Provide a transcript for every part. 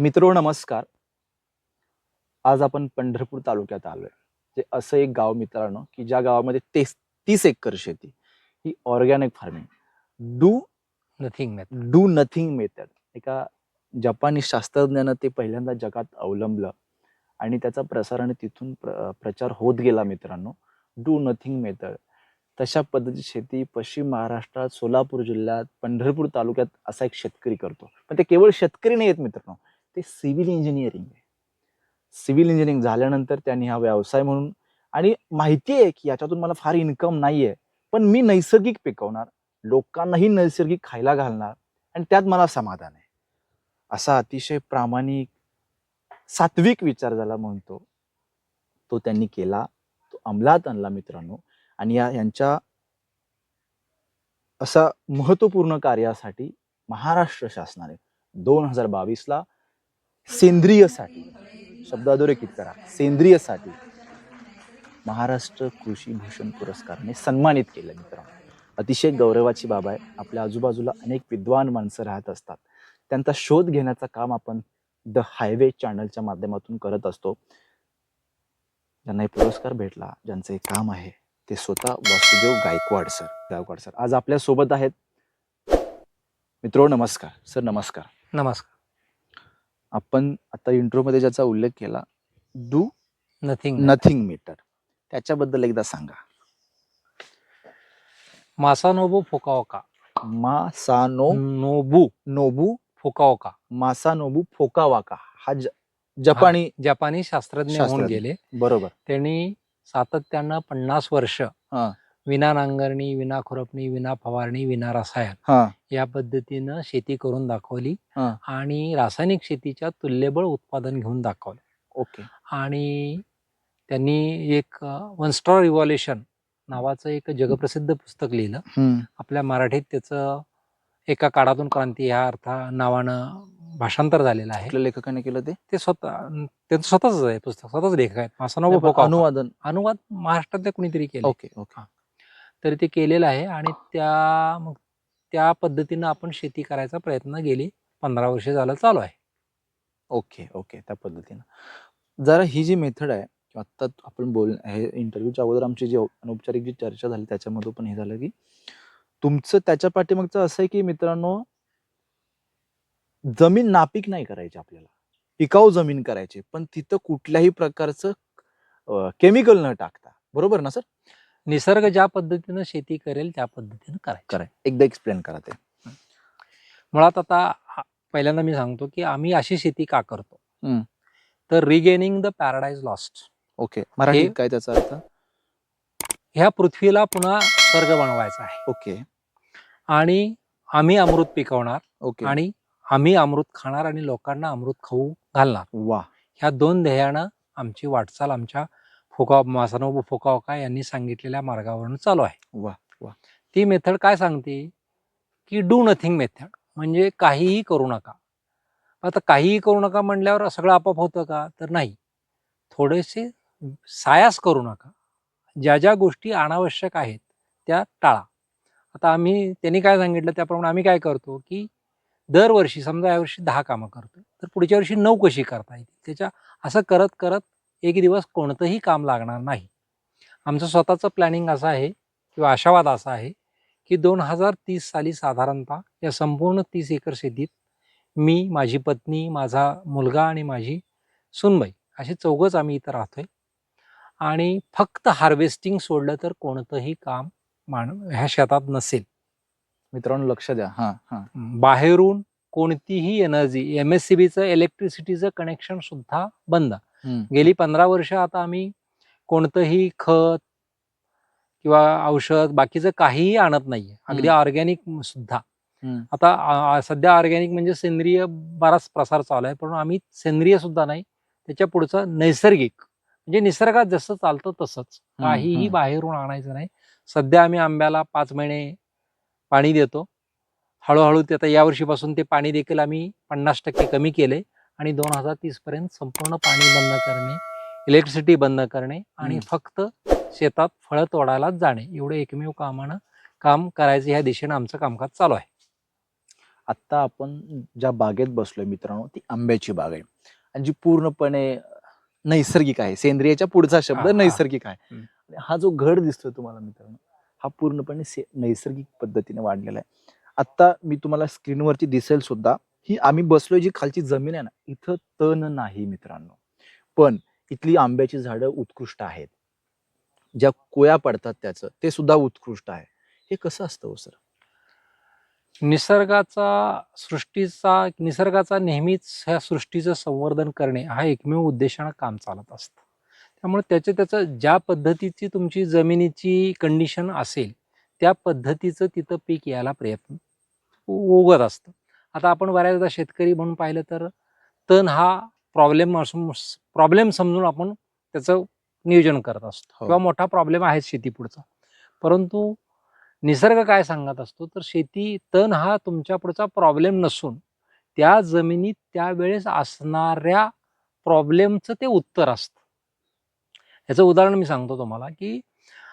मित्रो नमस्कार. आज आपण पंढरपूर तालुक्यात आलोय. जे असं एक गाव मित्रांनो की ज्या गावामध्ये तेस तीस एकर शेती ही organic farming do nothing do nothing method एका जपानी शास्त्रज्ञानं ते पहिल्यांदा जगात अवलंबलं आणि त्याचा प्रसार आणि तिथून प्र प्रचार होत गेला मित्रांनो. डू नथिंग मेथड तशा पद्धतीची शेती पश्चिम महाराष्ट्रात सोलापूर जिल्ह्यात पंढरपूर तालुक्यात असा एक शेतकरी करतो. पण ते केवळ शेतकरी नाही आहेत मित्रांनो. ते सिव्हिल इंजिनिअरिंग आहे. सिव्हिल इंजिनिअरिंग झाल्यानंतर त्यांनी हा व्यवसाय म्हणून आणि माहिती आहे की याच्यातून मला फार इन्कम नाही आहे पण मी नैसर्गिक पिकवणार लोकांनाही नैसर्गिक खायला घालणार आणि त्यात मला समाधान आहे. असा अतिशय प्रामाणिक सात्विक विचार झाला म्हणतो तो त्यांनी केला तो अंमलात आणला मित्रांनो आणि या यांच्या असा महत्त्वपूर्ण कार्यासाठी महाराष्ट्र शासनाने दोन हजार बावीसला सेंद्रियसाठी शब्द अधोरेखित करा सेंद्रियसाठी महाराष्ट्र कृषी भूषण पुरस्काराने सन्मानित केलं मित्रांनो. अतिशय गौरवाची बाब आहे आपल्या आजूबाजूला अनेक विद्वान माणसं राहत असतात. त्यांचा शोध घेण्याचं काम आपण द हायवे चॅनलच्या माध्यमातून करत असतो. ज्यांना हे पुरस्कार भेटला ज्यांचं हे काम आहे ते स्वतः वासुदेव गायकवाड सर. गायकवाड सर आज आपल्यासोबत आहेत. मित्रो नमस्कार. सर नमस्कार. नमस्कार. आपण आता इंट्रोमध्ये ज्याचा उल्लेख केला डू नथिंग नथिंग मीटर त्याच्याबद्दल एकदा सांगा. मासानोबू फुकाओका. मासानो नोबू नोबू फुकाओका. मासानोबू फोकावाका. हा ज- जपानी जपानी शास्त्रज्ञ होऊन शास्त्रज्ञ. गेले. बरोबर. त्यांनी सातत्यानं पन्नास वर्ष हा. विना नांगरणी विना खुरपणी विना फवारणी विना रसायन हा. या पद्धतीनं शेती करून दाखवली. आणि रासायनिक शेतीच्या तुल्यबळ उत्पादन घेऊन दाखवलं. ओके. आणि त्यांनी एक वन स्टॉर रिव्हॉल्युशन नावाचं एक जगप्रसिद्ध पुस्तक लिहिलं. आपल्या मराठीत त्याचं एका काळातून क्रांती ह्या अर्था नावानं भाषांतर झालेलं आहे. लेखकाने केलं ते? ते स्वतः त्यांचं स्वतःच आहे पुस्तक स्वतःच लेखक आहेत. पण फोकावा. अनुवादन. अनुवाद महाराष्ट्रातल्या कुणीतरी केलं ओके ओके. तर ते केलेलं आहे आणि त्या मग त्या पद्धतीनं आपण शेती करायचा प्रयत्न गेली पंधरा वर्ष झालं चालू आहे. Okay okay. त्या पद्धतीनं. जरा ही जी मेथड आहे किंवा आत्ता आपण बोल हे इंटरव्ह्यूच्या अगोदर आमची जी अनौपचारिक जी चर्चा झाली त्याच्यामध्ये पण हे झालं की तुमचं त्याच्या पाठीमागचं असं आहे की मित्रांनो जमीन नापीक नाही करायची आपल्याला. पिकाऊ जमीन करायची. पण तिथं कुठल्याही प्रकारचं केमिकल न टाकता. बरोबर ना सर? निसर्ग ज्या पद्धतीनं शेती करेल त्या पद्धतीनं करायचं. कराय एकदा एक्सप्लेन करा ते. मुळात आता पहिल्यांदा मी सांगतो की आम्ही अशी शेती का करतो. तर regaining the paradise lost okay. मराठीत हे- काय त्याचा अर्थ? ह्या पृथ्वीला पुन्हा स्वर्ग बनवायचा आहे. ओके. आणि आम्ही अमृत पिकवणार ओके. आणि आम्ही अमृत खाणार आणि लोकांना अमृत खाऊ घालणार. वा. ह्या दोन ध्येयानं आमची वाटचाल आमच्या फोका मासानोबू फोकावका यांनी सांगितलेल्या मार्गावरून चालू आहे. वा वा ती मेथड काय सांगते? की डू नथिंग मेथड म्हणजे काहीही करू नका. आता काहीही करू नका म्हणल्यावर सगळं आपोआप होतं का? तर नाही. थोडेसे सायास करू नका. ज्या ज्या गोष्टी अनावश्यक आहेत त्या टाळा. आता आम्ही त्यांनी काय सांगितलं? त्याप्रमाणे आम्ही काय करतो की दरवर्षी समजा यावर्षी दहा कामं करतो तर पुढच्या वर्षी नऊ कशी करता येतील? त्याच्या असं करत करत एक दिवस कोणतंही काम लागणार नाही. आमचं स्वतःचं प्लॅनिंग असं आहे किंवा आशावाद असा आहे की दोन हजार तीस साली साधारणतः या संपूर्ण तीस एकर शेतीत मी माझी पत्नी माझा मुलगा आणि माझी सुनबाई असे चौघच आम्ही इथं राहतोय. आणि फक्त हार्वेस्टिंग सोडलं तर कोणतंही काम मान ह्या शेतात नसेल. मित्रांनो लक्ष द्या. हा हा. बाहेरून कोणतीही एनर्जी एम एस सी बीचं इलेक्ट्रिसिटीचं कनेक्शन सुद्धा बंद. गेली पंधरा वर्ष आता आम्ही कोणतंही खत किंवा औषध बाकीचं काहीही आणत नाहीये. अगदी ऑर्गॅनिक सुद्धा. आता सध्या ऑर्गॅनिक म्हणजे सेंद्रिय बराच प्रसार चालू आहे पण आम्ही सेंद्रिय सुद्धा नाही. त्याच्या पुढचं नैसर्गिक म्हणजे निसर्गात जसं चालतं तसंच. काहीही. बाहेरून आणायचं नाही. सध्या आम्ही आंब्याला पाच महिने पाणी देतो. हळूहळू ते आता यावर्षीपासून ते पाणी देखील आम्ही पन्नास टक्के कमी केले आणि दोन हजार तीस पर्यंत संपूर्ण पाणी बंद करणे इलेक्ट्रिसिटी बंद करणे आणि. फक्त शेतात फळं तोडायलाच जाणे. एवढं एकमेव कामानं काम करायचं ह्या दिशेनं आमचं कामकाज चालू आहे. आत्ता आपण ज्या बागेत बसलोय मित्रांनो ती आंब्याची बाग आहे. आणि जी पूर्णपणे नैसर्गिक आहे. सेंद्रियाच्या पुढचा शब्द. नैसर्गिक आहे. हा जो घड दिसतोय तुम्हाला मित्रांनो हा पूर्णपणे नैसर्गिक पद्धतीने वाढलेला आहे. आता मी तुम्हाला स्क्रीनवरती दिसेल सुद्धा ही आम्ही बसलोय जी खालची जमीन आहे ना इथं तण नाही मित्रांनो. पण इथली आंब्याची झाडं उत्कृष्ट आहेत. ज्या कोया पडतात त्याचं ते सुद्धा उत्कृष्ट आहे. हे कसं असतं हो सर? निसर्गाचा सृष्टीचा निसर्गाचा नेहमीच ह्या सृष्टीचं संवर्धन करणे हा एकमेव उद्देशानं काम चालत असतं. त्यामुळे त्याचं त्याचं ज्या पद्धतीची तुमची जमिनीची कंडिशन असेल त्या पद्धतीचं तिथं पीक यायला प्रयत्न उगत असतं. आता आपण बऱ्याचदा शेतकरी म्हणून पाहिलं तर तण हा प्रॉब्लेम असून प्रॉब्लेम समजून आपण त्याचं नियोजन करत असतो. हो. किंवा मोठा प्रॉब्लेम आहे शेती पुढचा परंतु निसर्ग काय सांगत असतो? तर शेती तण हा तुमच्या पुढचा प्रॉब्लेम नसून त्या जमिनीत त्यावेळेस असणाऱ्या प्रॉब्लेमचं ते उत्तर असतं. याचं उदाहरण मी सांगतो तुम्हाला की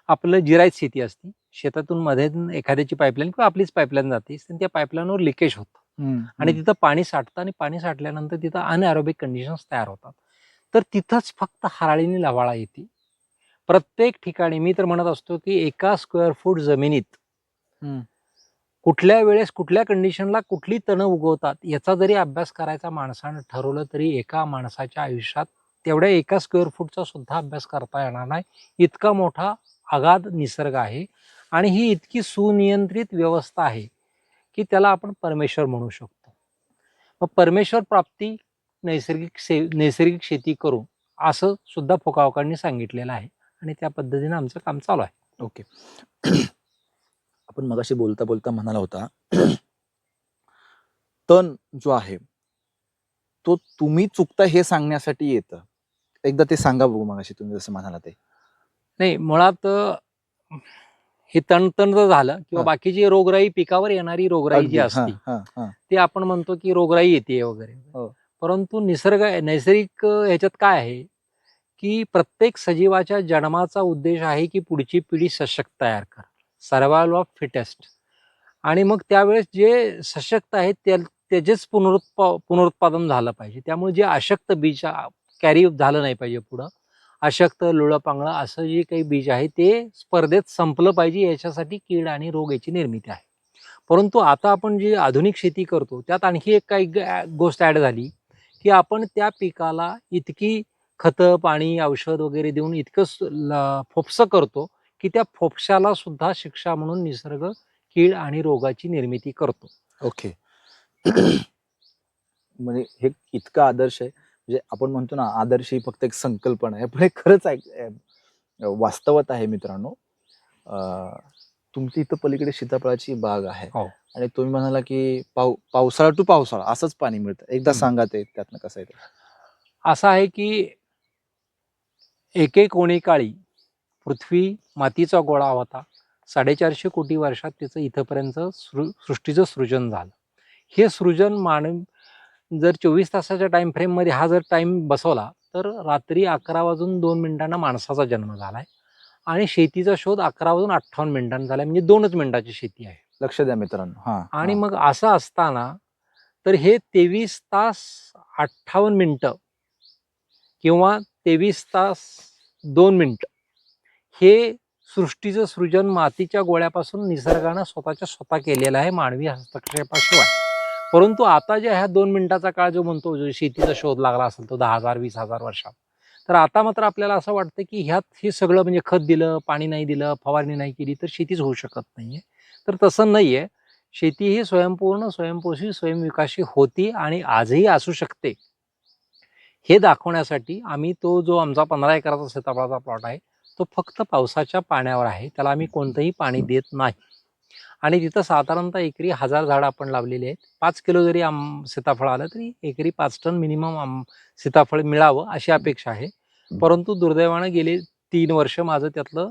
आपलं जिरायत शेती असती. शेतातून मध्ये एखाद्याची पाईपलाईन किंवा आपलीच पाईपलाईन जाते. आणि त्या पाईपलाईनवर लिकेज होतं. आणि तिथं पाणी साठतं आणि पाणी साठल्यानंतर तिथं अनएरोबिक कंडिशन्स तयार होतात. तर तिथंच फक्त हराळीने लवाळा येते. प्रत्येक ठिकाणी मी तर म्हणत असतो की एका स्क्वेअर फूट जमिनीत. कुठल्या वेळेस कुठल्या कंडिशनला कुठली तणं उगवतात याचा जरी अभ्यास करायचा माणसानं ठरवलं तरी एका माणसाच्या आयुष्यात तेवढ्या एका स्क्वेअर फूटचा सुद्धा अभ्यास करता येणार नाही. इतका मोठा अगाध निसर्ग आहे आणि ही इतकी सुनियंत्रित व्यवस्था आहे. की त्याला आपण परमेश्वर म्हणू शकतो. मग परमेश्वर प्राप्ती नैसर्गिक से नैसर्गिक शेती करू असं सुद्धा फुकावकांनी सांगितलेलं आहे आणि त्या पद्धतीने आमचं काम चालू आहे. ओके. आपण मगाशी बोलता बोलता म्हणाला होता तण जो आहे तो तुम्ही चुकता हे सांगण्यासाठी येतं. एकदा ते सांगा बघू मगाशी तुम्ही जसं म्हणाला ते. नाही मुळात हे तणतण जर झालं किंवा हा. बाकीची रोगराई पिकावर येणारी रोगराई जी. असते हा, हा, हा. ते आपण म्हणतो की रोगराई येते वगैरे हो. परंतु निसर्ग नैसर्गिक अं, ह्याच्यात काय आहे की प्रत्येक सजीवाच्या जन्माचा उद्देश आहे की पुढची पिढी सशक्त तयार कर सर्वायवल ऑफ फिटेस्ट आणि मग त्यावेळेस जे सशक्त आहेत त्या त्याचेच पुनरुत्पा पुनरुत्पादन झालं पाहिजे त्यामुळे जे अशक्त बीज कॅरी झालं नाही पाहिजे पुढं अशक्त लुळपांगळं असं जे काही बीज आहे ते स्पर्धेत संपलं पाहिजे याच्यासाठी कीड आणि रोग याची निर्मिती आहे. परंतु आता आपण जी आधुनिक शेती करतो त्यात आणखी एक काही गोष्ट ऍड झाली की आपण त्या पिकाला इतकी खतं पाणी औषध वगैरे देऊन इतकं फोफसं करतो की त्या फोफशाला सुद्धा शिक्षा म्हणून निसर्ग कीड आणि रोगाची निर्मिती करतो. ओके. म्हणजे हे इतकं आदर्श आहे. म्हणजे आपण म्हणतो ना आदर्श ही फक्त एक संकल्पना आहे. पण हे खरंच आहे वास्तवात आहे मित्रांनो. अं, तुमची इथं पलीकडे सीताफळाची बाग आहे. हो. आणि तुम्ही म्हणाला की पाव पावसाळा टू पावसाळा असंच पाणी मिळतं. एकदा. सांगा ते त्यातनं कसं आहे असं आहे की एके कोणी काळी पृथ्वी मातीचा गोळा होता. साडेचारशे कोटी वर्षात त्याचं इथंपर्यंत सृ सृष्टीचं सृजन झालं. हे सृजन मानव जर चोवीस तासाच्या टाइम फ्रेममध्ये हा जर टाइम बसवला तर रात्री अकरा वाजून दोन मिनिटांना माणसाचा जन्म झालाय. आणि शेतीचा शोध अकरा वाजून अठ्ठावन्न मिनिटांना झालाय म्हणजे दोनच मिनिटाची शेती आहे. लक्ष द्या मित्रांनो. आणि. मग असं असताना तर हे तेवीस तास अठ्ठावन्न मिनिटं किंवा तेवीस तास दोन मिनिटं हे सृष्टीचं सृजन मातीच्या गोळ्यापासून निसर्गानं स्वतःच्या स्वतः केलेलं आहे मानवी हस्तक्षेपाशिवाय. परंतु आता जे ह्या दोन मिनिटाचा काळ जो म्हणतो जो शेतीचा शोध लागला असेल तो दहा हजार वीस हजार वर्षात तर आता मात्र आपल्याला असं वाटतं की ह्यात हे सगळं म्हणजे खत दिलं पाणी नाही दिलं फवारणी नाही केली तर शेतीच होऊ शकत नाहीये. तर तसं नाही आहे शेती ही स्वयंपूर्ण स्वयंपोषी स्वयंविकाशी होती आणि आजही असू शकते. हे दाखवण्यासाठी आम्ही तो जो आमचा पंधरा एकराचा सीताफळाचा प्लॉट आहे तो फक्त पावसाच्या पाण्यावर आहे. त्याला आम्ही कोणतंही पाणी देत नाही. आणि तिथं साधारणतः एकरी हजार झाडं आपण लावलेली आहेत. पाच किलो जरी आम सीताफळ आलं तरी एकरी पाच टन मिनिमम आम सीताफळ मिळावं अशी अपेक्षा आहे. परंतु दुर्दैवानं गेले तीन वर्ष माझं त्यातलं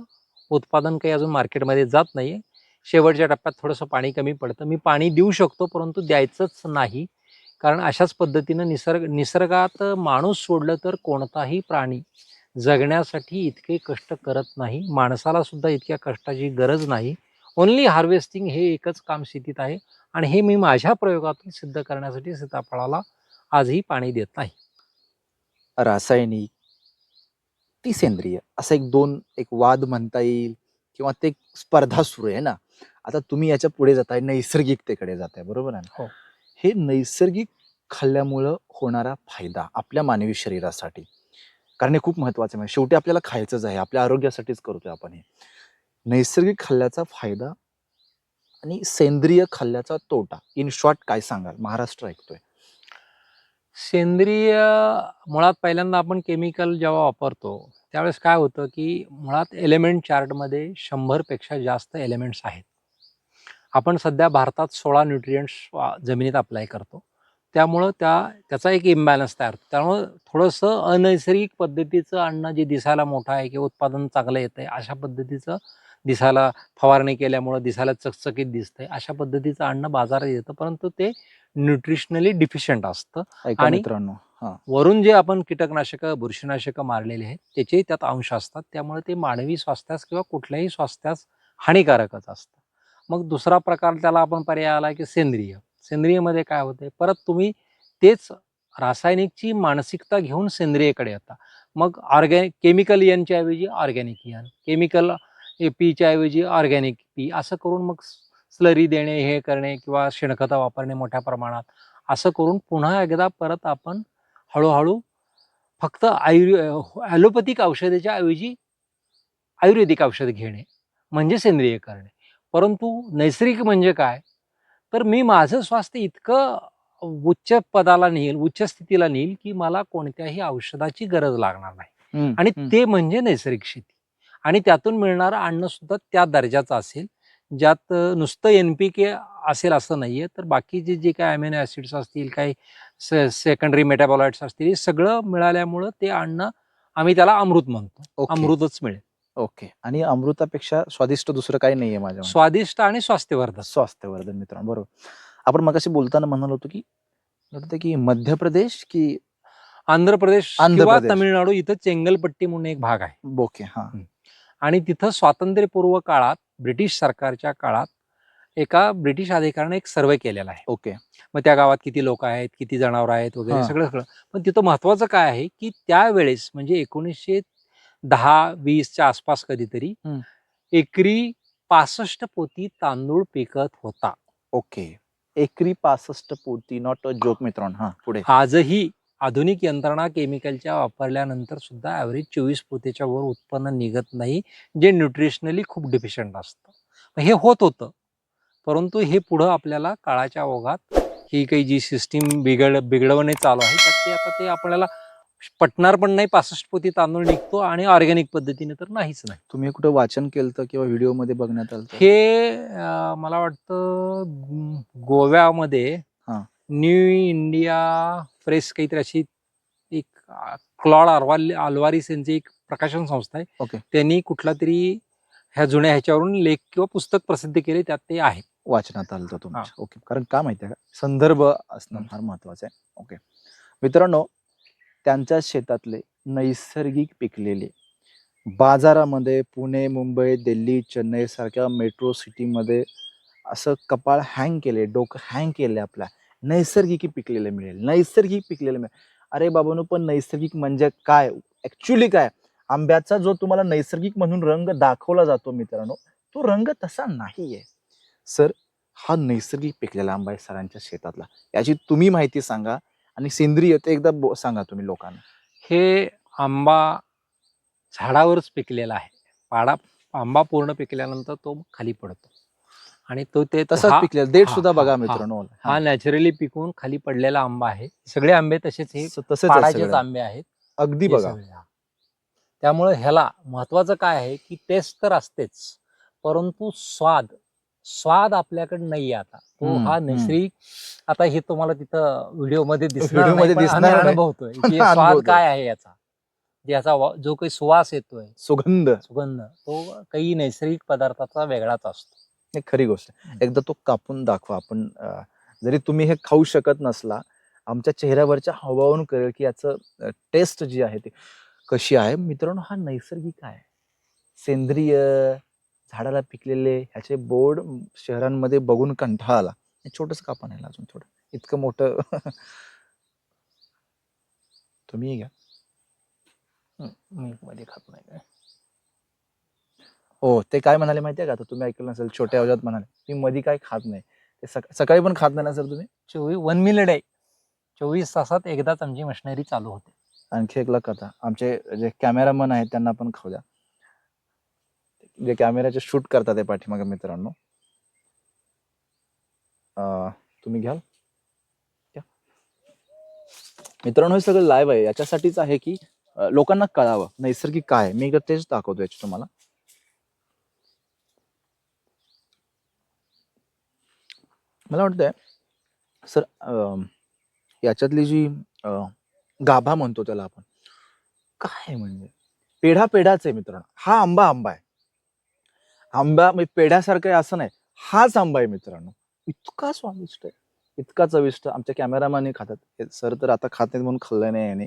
उत्पादन काही अजून मार्केटमध्ये जात नाही शेवटच्या टप्प्यात थोडंसं पाणी कमी पडतं. मी पाणी देऊ शकतो परंतु द्यायचंच नाही. कारण अशाच पद्धतीनं निसर्ग निसर्गात माणूस सोडलं तर कोणताही प्राणी जगण्यासाठी इतके कष्ट करत नाही. माणसाला सुद्धा इतक्या कष्टाची गरज नाही. ओन्ली हार्वेस्टिंग हे एकच काम शेतीत आहे. आणि हे मी माझ्या प्रयोगातून सिद्ध करण्यासाठी सीताफळाला आजही पाणी देत नाही. रासायनिक ती सेंद्रिय असं एक दोन एक वाद म्हणता येईल किंवा ते स्पर्धा सुरू आहे ना. आता तुम्ही याच्यापुढे जाताय नैसर्गिकतेकडे जाताय बरोबर आहे ना? हो. हे नैसर्गिक खाल्ल्यामुळं होणारा फायदा आपल्या मानवी शरीरासाठी. कारण हे खूप महत्वाचं आहे. म्हणजे शेवटी आपल्याला खायचंच आहे. आपल्या आरोग्यासाठीच करतोय आपण हे. नैसर्गिक खाल्ल्याचा फायदा आणि सेंद्रिय खाल्ल्याचा तोटा. इन शॉर्ट काय सांगाल? महाराष्ट्र ऐकतोय. सेंद्रिय मुळात पहिल्यांदा आपण केमिकल जेव्हा वापरतो त्यावेळेस काय होतं की मुळात एलिमेंट चार्टमध्ये शंभरपेक्षा जास्त एलिमेंट्स आहेत. आपण सध्या भारतात सोळा न्यूट्रियंट्स जमिनीत अप्लाय करतो. त्यामुळं त्या त्याचा एक इम्बॅलन्स तयार होतो. त्यामुळं थोडंसं अनैसर्गिक पद्धतीचं अन्न जे दिसायला मोठं आहे किंवा उत्पादन चांगलं येतं आहे अशा पद्धतीचं दिसायला फवारणी केल्यामुळं दिसायला चकचकीत दिसतंय. अशा पद्धतीचं अन्न बाजारात येतं परंतु ते न्यूट्रिशनली डिफिशियंट असतं. आणि- हा. वरून जे आपण कीटकनाशकं बुरशीनाशकं मारलेले आहेत त्याचेही त्यात अंश असतात. त्यामुळे ते मानवी स्वास्थ्यास किंवा कुठल्याही स्वास्थ्यास हानिकारकच असतं. मग दुसरा प्रकार त्याला आपण पर्याय आला की सेंद्रिय. सेंद्रियमध्ये काय होते परत तुम्ही तेच रासायनिकची मानसिकता घेऊन सेंद्रियकडे येता. मग ऑर्गॅनिक केमिकल यांच्या ऐवजी ऑर्गॅनिक यान. केमिकल पीच्या ऐवजी ऑर्गॅनिक पी असं करून मग स्लरी देणे हे करणे किंवा शेणखतं वापरणे मोठ्या प्रमाणात असं करून पुन्हा एकदा परत आपण हळूहळू फक्त आयुर्वे ॲलोपॅथिक औषधाच्या ऐवजी आयुर्वेदिक औषध घेणे म्हणजे सेंद्रिय करणे. परंतु नैसर्गिक म्हणजे काय? तर मी माझं स्वास्थ्य इतकं उच्च पदाला नेईल उच्च स्थितीला नेईल की मला कोणत्याही औषधाची गरज लागणार नाही. आणि. ते म्हणजे नैसर्गिक शेती. आणि त्यातून मिळणारं अन्न सुद्धा त्या दर्जाचं असेल. ज्यात नुसतं एन पी के असेल असं नाहीये तर बाकीचे जे काय अमिनो ऍसिड्स असतील काही सेकंडरी मेटाबॉलाइट्स असतील हे सगळं मिळाल्यामुळं ते अन्न आम्ही त्याला अमृत म्हणतो. ओके. अमृतच मिळेल. ओके. आणि अमृतापेक्षा स्वादिष्ट दुसरं काही नाहीये माझ्या मते. स्वादिष्ट आणि स्वास्थ्यवर्धक. स्वास्थ्यवर्धन मित्रांनो बरोबर. आपण मगाशी बोलताना म्हणालो होतो की वाटतं की मध्य प्रदेश की आंध्र प्रदेश आंध्र किंवा प्रदेश. तमिळनाडू इथं चेंगलपट्टी म्हणून एक भाग आहे. बोके हा. आणि तिथं स्वातंत्र्यपूर्व काळात ब्रिटिश सरकारच्या काळात एका ब्रिटिश अधिकाऱ्याने एक सर्वे केलेला आहे. ओके. मग त्या गावात किती लोक आहेत किती जनावर आहेत वगैरे. सगळं सगळं. पण तिथं महत्वाचं काय आहे की त्यावेळेस म्हणजे एकोणीसशे दहा वीसच्या आसपास कधीतरी. एकरी पासष्ट पोती तांदूळ पिकत होता. ओके. एकरी पासष्ट पोती नॉट अ जोक मित्रांनो. हा पुढे. आजही आधुनिक यंत्रणा केमिकलच्या वापरल्यानंतर सुद्धा ॲव्हरेज चोवीस पोतेच्या वर उत्पन्न निघत नाही जे न्यूट्रिशनली खूप डिफिशियंट असतं हे होत होतं परंतु हे पुढं आपल्याला काळाच्या ओघात ही काही जी सिस्टीम बिघड बिघडवणे चालू आहे त्यात ते आता ते आपल्याला पटणार पण नाही पासष्ट पोती तांदूळ निघतो आणि ऑर्गॅनिक पद्धतीने तर नाहीच नाही तुम्ही कुठं वाचन केलं किंवा व्हिडिओमध्ये बघण्यात आलं? हे मला वाटतं गोव्यामध्ये हा. न्यू इंडिया प्रेस काहीतरी अशी एक क्लॉड अरवाल अल्वारिस यांची एक प्रकाशन संस्था आहे. ओके. त्यांनी कुठला तरी ह्या जुन्या ह्याच्यावरून लेख किंवा पुस्तक प्रसिद्ध केले त्यात ते आहे. वाचनात आलं होतं तुमच्या ओके. कारण का माहितीये का? संदर्भ असणं. फार महत्वाचं आहे. ओके. मित्रांनो त्यांच्या शेतातले नैसर्गिक पिकलेले बाजारामध्ये पुणे मुंबई दिल्ली चेन्नई सारख्या मेट्रो सिटीमध्ये असं कपाळ हँग केले डोकं हँग केले आपल्या. नैसर्गिक पिकलेलं मिळेल नैसर्गिक पिकलेलं मिळेल. अरे बाबांनो पण नैसर्गिक म्हणजे काय? ऍक्च्युली काय? आंब्याचा जो तुम्हाला नैसर्गिक म्हणून रंग दाखवला जातो मित्रांनो तो रंग तसा नाहीये. सर हा नैसर्गिक पिकलेला आंबा आहे सरांच्या शेतातला. याची तुम्ही माहिती सांगा आणि सेंद्रिय ते एकदा सांगा तुम्ही लोकांना. हे आंबा झाडावरच पिकलेला आहे. पाडा आंबा पूर्ण पिकल्यानंतर तो खाली पडतो. आणि तो ते तसाच हा- पिकलेला हा, सुद्धा बघा हा. मित्रांनो हा नॅचरली पिकून खाली पडलेला आंबा आहे सगळे आंबे तसेच हे स- तसेच आहे पाडाचेच सगळे. आंबे आहेत अगदी हे बघा सगळे, हा. त्यामुळे ह्याला महत्वाचं काय आहे की टेस्ट तर असतेच परंतु स्वाद स्वाद आपल्याकडे नाही आता तो हम्म, हा हम्म. नैसर्गिक आता हे तुम्हाला तिथं व्हिडिओमध्ये दिसणार व्हिडिओ नाही, मध्ये दिसणार नाही. अनुभवतोय की स्वाद अनुभवतोय. काय आहे याचा याचा वा- जो काही सुवास येतोय सुगंध सुगंध तो काही नैसर्गिक पदार्थाचा वेगळाच असतो हे खरी गोष्ट. आहे. एकदा तो कापून दाखवा आपण जरी तुम्ही हे खाऊ शकत नसला आमच्या चेहऱ्यावरच्या हावभावावरून कळेल की याचं टेस्ट जी आहे ती कशी आहे. मित्रांनो हा नैसर्गिक आहे. सेंद्रिय झाडाला पिकलेले ह्याचे बोर्ड शहरांमध्ये बघून कंटाळा आला. छोटस कापा नाही अजून थोडं. इतकं मोठं. तुम्ही घ्या. मी मध्ये खात नाही काय. हो ते काय म्हणाले माहितीये का? आता तुम्ही ऐकलं नसेल छोट्या आवाजात म्हणाले. मी मधी काय खात नाही. ते सक- सकाळी पण खात नाही ना सर तुम्ही? चोवीस वन मिनिट आहे. चोवीस तासात एकदाच आमची मशिनरी चालू होते. आणखी एक कथा आमचे जे कॅमेरामन आहेत त्यांना पण खाऊ द्या. जे कॅमेऱ्याचे शूट करतात ते पाठीमागे मित्रांनो. तुम्ही घ्याल? घ्या. मित्रांनो हे सगळं लाईव्ह आहे. याच्यासाठीच आहे की लोकांना कळावं. नैसर्गिक काय आहे. मी तेच दाखवतो याची तुम्हाला. मला वाटतंय सर अं, याच्यातली जी गाभा म्हणतो त्याला आपण काय आहे म्हणजे? पेढा पेढाच आहे मित्रांनो. हा आंबा आंबा आहे. आंबा म्हणजे पेढ्यासारखं आहे असं नाही. हाच आंबा आहे मित्रांनो. इतका स्वादिष्ट आहे. इतका चविष्ट. आमच्या कॅमेरामॅनही खातात. सर तर आता खात नाहीत म्हणून खाल्लं नाही याने.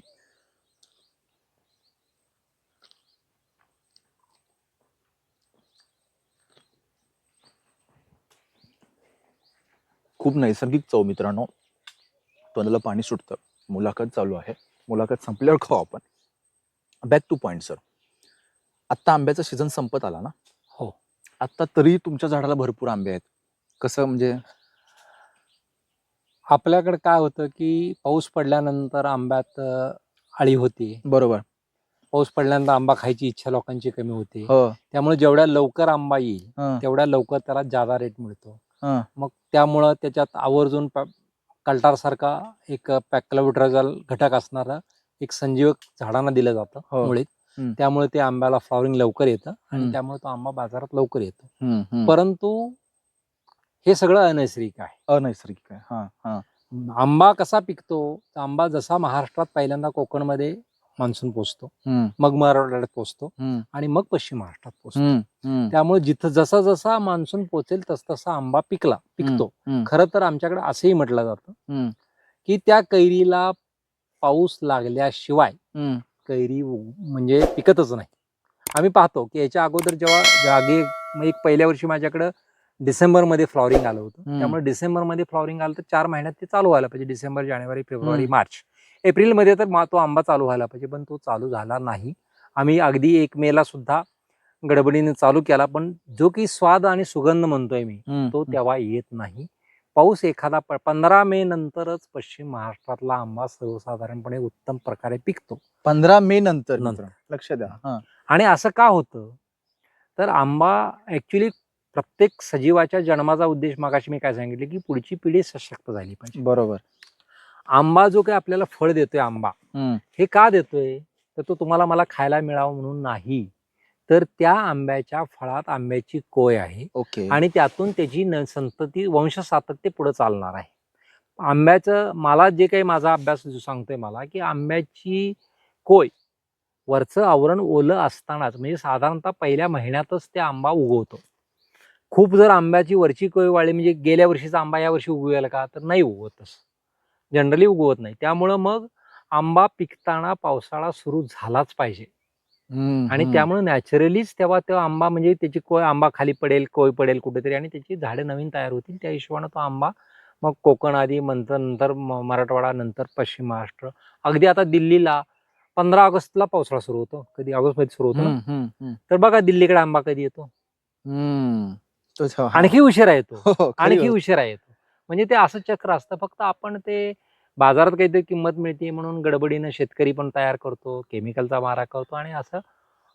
खूप नैसर्गिक चव मित्रांनो. तोंडाला पाणी सुटतं. मुलाखत चालू आहे. मुलाखत संपल्यावर खाऊ आपण. बॅक टू पॉइंट सर आत्ता आंब्याचा सीझन संपत आला ना? हो. आत्ता तरी तुमच्या झाडाला भरपूर आंबे आहेत. कसं म्हणजे? आपल्याकडे काय होतं की पाऊस पडल्यानंतर आंब्यात आळी होते. बरोबर. पाऊस पडल्यानंतर आंबा खायची इच्छा लोकांची कमी होते. हो. त्यामुळे जेवढ्या लवकर आंबा येईल तेवढ्या लवकर त्याला जादा रेट मिळतो. हं, मग त्यामुळं त्याच्यात आवर्जून कल्टारसारखा एक पॅक्लोविट्राझल घटक असणारा एक संजीवक झाडांना दिलं जातं हो. मुळीत हम्म. त्यामुळे ते आंब्याला फ्लॉवरिंग लवकर येतं आणि हम्म. त्यामुळे तो आंबा बाजारात लवकर येतो. परंतु हे सगळं अनैसर्गिक आहे अनैसर्गिक आहे हा हा आंबा कसा पिकतो तर आंबा जसा महाराष्ट्रात पहिल्यांदा कोकणमध्ये मान्सून पोचतो. हं, मग मराठवाड्यात पोचतो हं, आणि मग पश्चिम महाराष्ट्रात हं, त्यामुळे जिथं जसा जसा मान्सून पोचेल तस तसा आंबा पिकला पिकतो. खरं तर आमच्याकडे असंही म्हटलं जातं की त्या कैरीला पाऊस लागल्याशिवाय कैरी म्हणजे पिकतच नाही. आम्ही पाहतो की याच्या अगोदर जेव्हा जागे एक पहिल्या वर्षी माझ्याकडं डिसेंबरमध्ये फ्लॉवरिंग आलं होतं. त्यामुळे डिसेंबरमध्ये फ्लॉवरिंग आलं तर चार महिन्यात ते चालू व्हायला पाहिजे. डिसेंबर जानेवारी फेब्रुवारी. मार्च. एप्रिलमध्ये तर मा- तो आंबा चालू व्हायला पाहिजे पण तो चालू झाला नाही. आम्ही अगदी एक मेला सुद्धा गडबडीने चालू केला पण जो की स्वाद आणि सुगंध म्हणतोय मी तो तेव्हा येत नाही. पाऊस एखादा पंधरा मे नंतरच पश्चिम महाराष्ट्रातला आंबा सर्वसाधारणपणे उत्तम प्रकारे पिकतो. पंधरा मे नंतर नंतर. लक्ष द्या. आणि असं का होतं? तर आंबा ऍक्च्युली प्रत्येक सजीवाच्या जन्माचा उद्देश मागाशी मी काय सांगितले की पुढची पिढी सशक्त झाली पाहिजे. बरोबर. आंबा जो काही आपल्याला फळ देतोय आंबा हं, का देतोय? तर तो तुम्हाला मला खायला मिळावा म्हणून नाही. तर त्या आंब्याच्या फळात आंब्याची कोय आहे ओके. आणि त्यातून त्याची न संतती वंश सातत्य पुढे चालणार आहे. आंब्याचं मला जे काही माझा अभ्यास जो सांगतोय मला की आंब्याची कोय वरचं आवरण ओलं असतानाच म्हणजे साधारणतः पहिल्या महिन्यातच ते आंबा उगवतो. खूप जर आंब्याची वरची कोय वाळली म्हणजे गेल्या वर्षीचा आंबा या वर्षी उगवेल का? तर नाही उगवतच जनरली उगवत नाही. त्यामुळं मग आंबा पिकताना पावसाळा सुरू झालाच पाहिजे. आणि. त्यामुळे नॅचरलीच तेव्हा तो आंबा म्हणजे त्याची कोय आंबा खाली पडेल कोय पडेल कुठेतरी आणि त्याची झाडे नवीन तयार होतील. त्या हिशोबानं तो आंबा मग कोकण आधी नंतर नंतर मराठवाडा नंतर पश्चिम महाराष्ट्र अगदी आता दिल्लीला पंधरा ऑगस्टला पावसाळा सुरू होतो. कधी ऑगस्टमध्ये सुरू होतो तर बघा दिल्लीकडे आंबा कधी येतो. आणखी उशिरा येतो. हो, हो, आणखी. उशिरा येतो. म्हणजे ते असं चक्र असतं. फक्त आपण ते बाजारात काहीतरी किंमत मिळते म्हणून गडबडीनं शेतकरी पण तयार करतो केमिकलचा मारा करतो आणि असं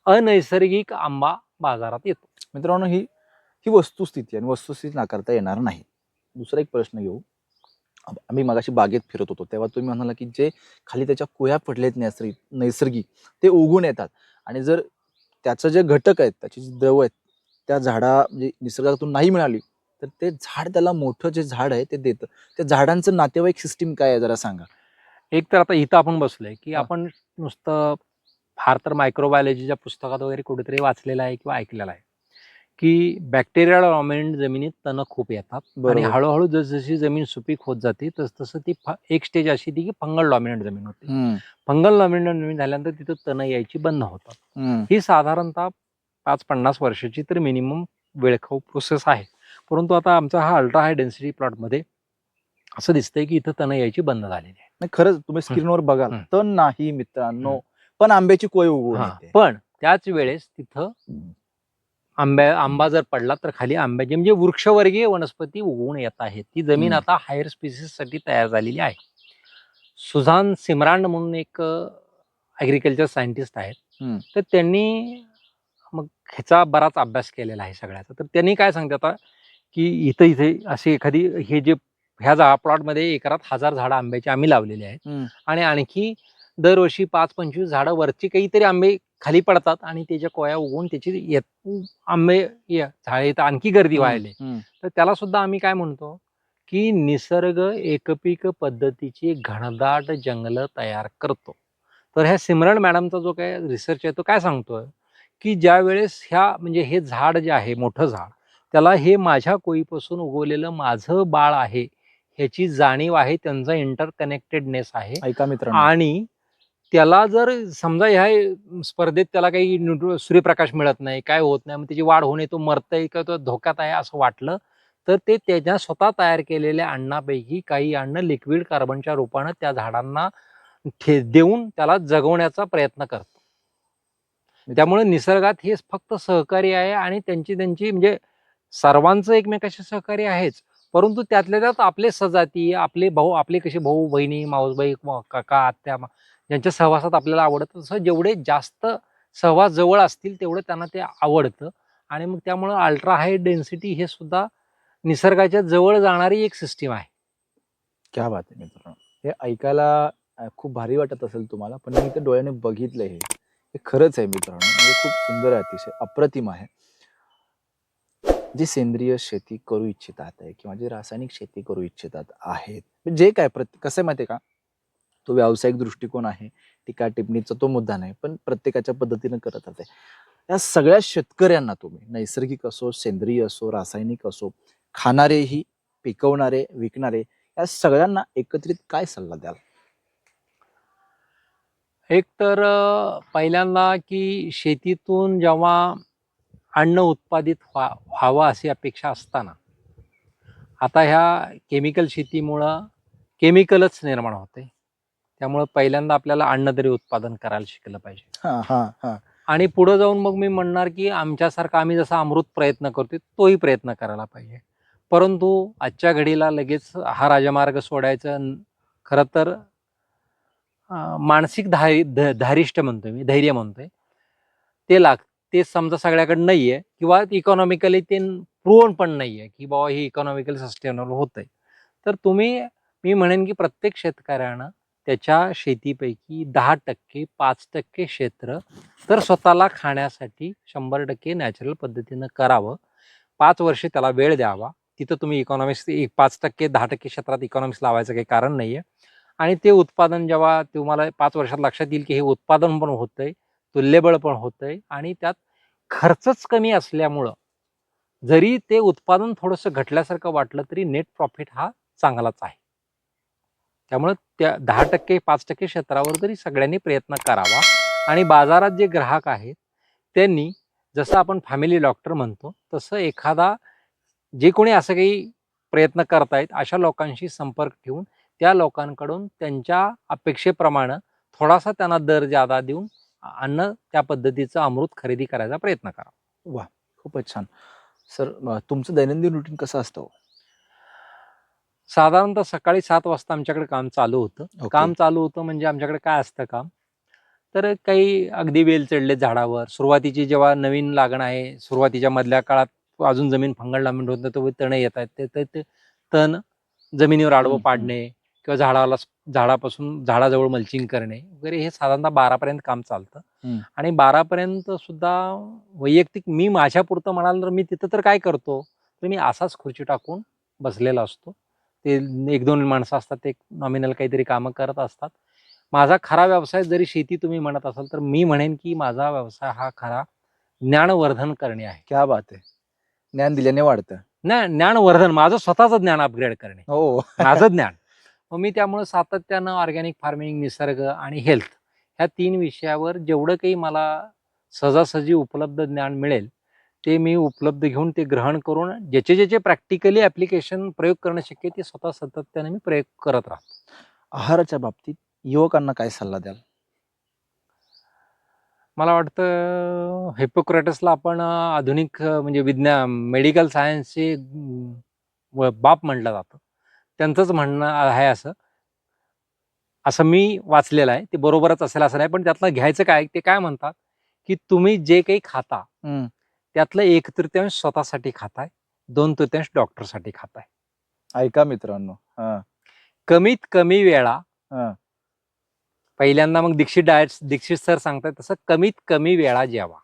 अनैसर्गिक आंबा बाजारात येतो. मित्रांनो ही ही वस्तुस्थिती आणि वस्तुस्थिती नाकारता येणार नाही. दुसरा एक प्रश्न घेऊ. आम्ही मगाशी बागेत फिरत होतो. तेव्हा तुम्ही म्हणाला की जे खाली त्याच्या कुया पडलेत नैसर्गिक नैसर्गिक ते उगून येतात. आणि जर त्याचं जे घटक आहेत त्याचे जे द्रव आहेत त्या झाडा म्हणजे निसर्गातून नाही मिळाली तर ते झाड त्याला मोठं जे झाड आहे ते देतं. त्या झाडांचं नातेवाईक सिस्टीम काय आहे जरा सांगा. एक तर आता इथं आपण बसलोय की. आपण नुसतं फार तर मायक्रोबायोलॉजीच्या पुस्तकात वगैरे कुठेतरी वाचलेलं आहे किंवा ऐकलेलं आहे. की बॅक्टेरियल डॉमिनंट जमिनीत तण खूप येतात आणि. हळूहळू जसजशी जमीन सुपीक होत जाते तस तसं ती एक स्टेज अशी ती की फंगल डॉमिनंट जमीन होते. फंगल डॉमिनंट जमीन झाल्यानंतर तिथं तण यायची बंद होतात. ही साधारणतः पाच पन्नास वर्षाची तर मिनिमम वेळखाऊ प्रोसेस आहे. परंतु आता आमचा हा अल्ट्रा हाय डेन्सिटी प्लॉटमध्ये असं दिसतंय की इथं तण यायची बंद झालेली आहे नाही खरंच तुम्ही स्क्रीनवर बघाल. तर नाही मित्रांनो. पण आंब्याची कोय उगवून हा, येते पण त्याच वेळेस तिथं आंब्या आंबा जर पडला तर खाली आंब्याची म्हणजे वृक्षवर्गीय वनस्पती उगवून येत आहे ती जमीन हम्म. आता हायर स्पीसीससाठी तयार झालेली आहे सुझान सिमरांड म्हणून एक ॲग्रिकल्चर सायंटिस्ट आहेत हम्म. तर त्यांनी मग ह्याचा बराच अभ्यास केलेला आहे सगळ्याचा तर त्यांनी काय सांगतात आता की इथं इथे अशी एखादी हे जे ह्या जा प्लॉटमध्ये एकरात हजार झाडं आंब्याची आम्ही लावलेली आहेत. आणि आणखी दरवर्षी पाच पंचवीस झाडं वरची काहीतरी आंबे खाली पडतात आणि त्याच्या कोया उगवून त्याची आंबे झाडे तर आणखी गर्दी व्हायला. तर त्याला सुद्धा आम्ही काय म्हणतो की निसर्ग एकपीक पद्धतीची घनदाट जंगल तयार करतो तर ह्या सिमरन मॅडमचा जो काय रिसर्च आहे तो काय सांगतोय की ज्या वेळेस ह्या म्हणजे हे झाड जे आहे मोठं झाड त्याला हे माझ्या कोयीपासून उगवलेलं माझं बाळ आहे ह्याची जाणीव आहे त्यांचा इंटरकनेक्टेडनेस आहे. ऐका मित्रांनो. आणि त्याला जर समजा ह्या स्पर्धेत त्याला काही सूर्यप्रकाश मिळत नाही काय होत नाही मग त्याची वाढ होणे तो मरतय किंवा तो धोक्यात आहे असं वाटलं तर ते त्याच्या स्वतः तयार केलेल्या अन्नापैकी काही अन्न लिक्विड कार्बनच्या रूपानं त्या झाडांना ठे देऊन त्याला जगवण्याचा प्रयत्न करतो. त्यामुळे निसर्गात हे फक्त सहकारी आहे आणि त्यांची त्यांची म्हणजे सर्वांचं एकमेकाशी सहकार्य आहेच. परंतु त्यातल्या त्यात आपले सजाती आपले भाऊ आपले कसे भाऊ बहिणी माऊसबाई काका आत्या यांच्या ज्यांच्या सहवासात आपल्याला आवडतं. तसं जेवढे जास्त सहवास जवळ असतील तेवढं त्यांना ते आवडतं. आणि मग त्यामुळं अल्ट्रा हाय डेन्सिटी हे सुद्धा निसर्गाच्या जवळ जाणारी एक सिस्टीम आहे. क्या बात आहे मित्रांनो. हे ऐकायला खूप भारी वाटत असेल तुम्हाला पण मी ते डोळ्याने बघितलं हे. हे खरंच आहे मित्रांनो. म्हणजे खूप सुंदर आहे अतिशय अप्रतिम आहे. जे सेंद्रिय शेती करू इच्छितात आहे किंवा जे रासायनिक शेती करू इच्छितात आहेत जे काय प्रत कसं आहे माहिती आहे का? तो व्यावसायिक दृष्टिकोन आहे टीका टिप्पणीचा तो मुद्दा नाही पण प्रत्येकाच्या पद्धतीनं करत आहे या सगळ्या शेतकऱ्यांना तुम्ही नैसर्गिक असो सेंद्रिय असो रासायनिक असो खाणारेही पिकवणारे विकणारे या सगळ्यांना एकत्रित काय सल्ला द्याल? एक तर पहिल्यांदा की शेतीतून जेव्हा अन्न उत्पादित व्हा व्हावं अशी अपेक्षा असताना आता ह्या केमिकल शेतीमुळं केमिकलच निर्माण होते. त्यामुळं पहिल्यांदा आपल्याला अन्न तरी उत्पादन करायला शिकलं पाहिजे. हा हा हा. आणि पुढे जाऊन मग मी म्हणणार की आमच्यासारखा आम्ही जसा अमृत प्रयत्न करतोय तोही प्रयत्न करायला पाहिजे. परंतु आजच्या घडीला लगेच हा राजमार्ग सोडायचा खरं तर मानसिक धारी ध- धारिष्ट म्हणतोय मी धैर्य म्हणतोय. ते लाग ते समजा सगळ्याकडे नाहीये किंवा इकॉनॉमिकली ते प्रूव्हन पण नाहीये की बाबा हे इकॉनॉमिकली सस्टेनेबल आहे तर तुम्ही मी म्हणेन की प्रत्येक शेतकऱ्यानं त्याच्या शेतीपैकी दहा टक्के पाच टक्के क्षेत्र तर स्वतःला खाण्यासाठी शंभर टक्के नॅचरल पद्धतीनं करावं. पाच वर्षे त्याला वेळ द्यावा. तिथं तुम्ही इकॉनॉमिक्स एक पाच टक्के दहा टक्के क्षेत्रात इकॉनॉमिक्स लावायचं काही कारण नाही आहे आणि ते उत्पादन जेव्हा तुम्हाला पाच वर्षात लक्षात येईल की हे उत्पादन पण होतंय तुल्यबळ पण होतंय आणि त्यात खर्चच कमी असल्यामुळं जरी ते उत्पादन थोडंसं घटल्यासारखं वाटलं तरी नेट प्रॉफिट हा चांगलाच आहे. त्यामुळं त्या दहा टक्के पाच टक्के क्षेत्रावर तरी सगळ्यांनी प्रयत्न करावा आणि बाजारात जे ग्राहक आहेत त्यांनी जसं आपण फॅमिली डॉक्टर म्हणतो तसं एखादा जे कोणी असं काही प्रयत्न करतायत अशा लोकांशी संपर्क ठेवून त्या लोकांकडून त्यांच्या अपेक्षेप्रमाणे थोडासा त्यांना दर जादा देऊन अन्न त्या पद्धतीचं अमृत खरेदी करायचा प्रयत्न करा. खूपच छान. सर तुमचं दैनंदिन रुटीन कसं असतं हो? साधारणतः सकाळी सात वाजता आमच्याकडे काम चालू होतं. ओके. काम चालू होतं म्हणजे आमच्याकडे काय असतं काम? तर काही अगदी वेल चढले झाडावर सुरुवातीची जेव्हा नवीन लागण आहे सुरुवातीच्या मधल्या काळात अजून जमीन फंगल डांबण होत नाही तो तण येत आहेत ते- तण जमिनीवर आडवं पाडणे किंवा झाडाला झाडापासून झाडाजवळ मल्चिंग करणे वगैरे हे साधारणतः बारापर्यंत काम चालतं. आणि बारापर्यंत सुद्धा वैयक्तिक मी माझ्या पुरतं म्हणाल तर मी तिथं तर काय करतो? तर मी असाच खुर्ची टाकून बसलेला असतो. ते एक दोन माणसं असतात ते नॉमिनल काहीतरी कामं करत असतात. माझा खरा व्यवसाय जरी शेती तुम्ही म्हणत असाल तर मी म्हणेन की माझा व्यवसाय हा खरा ज्ञानवर्धन करणे आहे. क्या बात आहे. ज्ञान दिल्याने वाढतं. ना ज्ञानवर्धन माझं स्वतःचं ज्ञान अपग्रेड करणे. हो. माझं ज्ञान. मग मी त्यामुळे सातत्यानं ऑर्गॅनिक फार्मिंग निसर्ग आणि हेल्थ ह्या तीन विषयावर जेवढं काही मला सहजासहजी उपलब्ध ज्ञान मिळेल ते मी उपलब्ध घेऊन ते ग्रहण करून ज्याचे ज्याचे प्रॅक्टिकली ॲप्लिकेशन प्रयोग करणं शक्य आहे ते स्वतः सातत्याने मी प्रयोग करत राहतो. आहाराच्या बाबतीत युवकांना काय सल्ला द्याल? मला वाटतं हिपोक्रेटसला आपण आधुनिक म्हणजे विज्ञान मेडिकल सायन्सचे बाप म्हटलं जातं. त्यांचंच म्हणणं आहे असं. असं मी वाचलेलं आहे. ते बरोबरच असेल असं नाही. पण त्यातलं घ्यायचं काय? ते काय म्हणतात? की तुम्ही जे काही खाता. त्यातलं एक तृतीयांश स्वतःसाठी खाताय दोन तृतीयांश डॉक्टरसाठी खाताय. ऐका मित्रांनो. हा. कमीत कमी वेळा हा. पहिल्यांदा मग दीक्षित डायट दीक्षित सर सांगतात तसं कमीत कमी वेळा जेवा.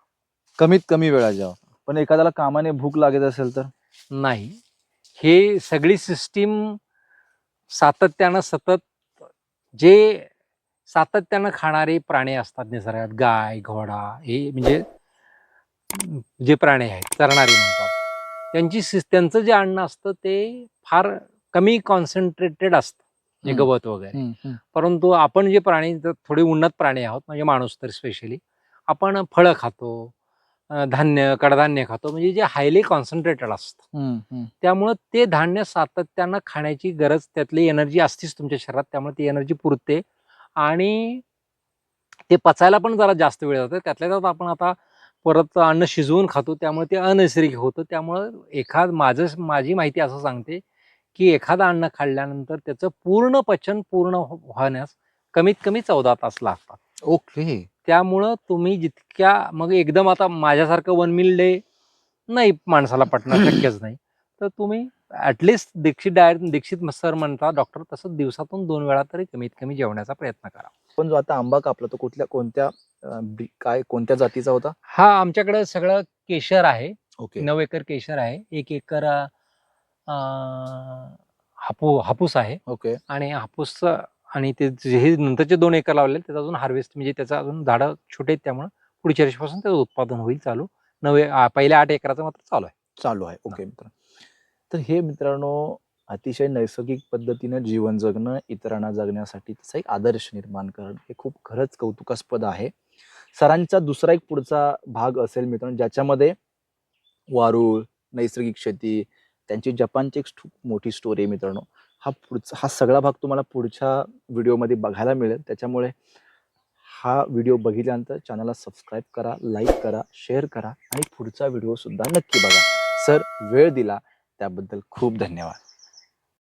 कमीत कमी वेळा जेवा. पण एखाद्याला कामाने भूक लागत असेल तर? नाही. हे सगळी सिस्टीम सातत्यानं सतत जे सातत्यानं खाणारे प्राणी असतात निसर्गात गाय घोडा हे म्हणजे जे प्राणी आहेत चरणारी म्हणतात त्यांची त्यांचं जे अन्न असतं ते फार कमी कॉन्सन्ट्रेटेड असतं हम्म. गवत वगैरे. परंतु आपण जे प्राणी थोडे उन्नत प्राणी आहोत म्हणजे माणूस तर स्पेशली आपण फळं खातो धान्य कडधान्य खातो. म्हणजे जे हायली कॉन्सन्ट्रेटेड असतं. त्यामुळं ते धान्य सातत्यानं खाण्याची गरज त्यातली एनर्जी असतीच तुमच्या शरीरात. त्यामुळे ती एनर्जी पुरते. आणि ते पचायला पण जरा जास्त वेळ जातो. त्यातल्या त्यात आपण आता परत अन्न शिजवून खातो. त्यामुळे ते अनैसर्गिक होतं. त्यामुळं एखाद माझं माझी माहिती असं सांगते की एखादं अन्न खाल्ल्यानंतर त्याचं पूर्ण पचन पूर्ण हो- होण्यास कमीत कमी चौदा तास लागतात. ओके. त्यामुळं तुम्ही जितक्या मग एकदम आता माझ्यासारखं वन मिल डे नाही माणसाला पटणं शक्यच नाही. तर तुम्ही at least Dixit diet Dixit sir म्हणतात डॉक्टर तसं दिवसातून दोन वेळा तरी कमीत कमी जेवण्याचा प्रयत्न करा. पण जो आता आंबा कापला तो कुठल्या कोणत्या काय कोणत्या जातीचा होता? हा आमच्याकडे सगळं केशर आहे. ओके. नऊ एकर केशर आहे. एक एकर हापू हापूस आहे. ओके. आणि हापूस आणि ते जे हे नंतरचे दोन एकर लावलेले त्याचं अजून हार्वेस्ट म्हणजे त्याचं अजून झाडं छोटे आहेत त्यामुळे पुढच्या वर्षीपासून त्याचं उत्पादन होईल चालू. नवे पहिल्या आठ एकराचं मात्र चालू आहे. चालू आहे. ओके मित्र. तर हे मित्रांनो अतिशय नैसर्गिक पद्धतीनं जीवन जगणं इतरांना जगण्यासाठी त्याचा एक आदर्श निर्माण करणं हे खूप खरंच कौतुकास्पद आहे. सरांचा दुसरा एक पुढचा भाग असेल मित्रांनो ज्याच्यामध्ये वारूळ नैसर्गिक शेती त्यांची जपानची एक खूप मोठी स्टोरी आहे मित्रांनो. हा पुढचा हा सगळा भाग तुम्हाला पुढच्या व्हिडिओमध्ये बघायला मिळेल. त्याच्यामुळे हा व्हिडिओ बघितल्यानंतर चॅनलला सबस्क्राईब करा लाईक करा शेअर करा आणि पुढचा व्हिडिओसुद्धा नक्की बघा. सर वेळ दिला. त्याबद्दल खूप धन्यवाद.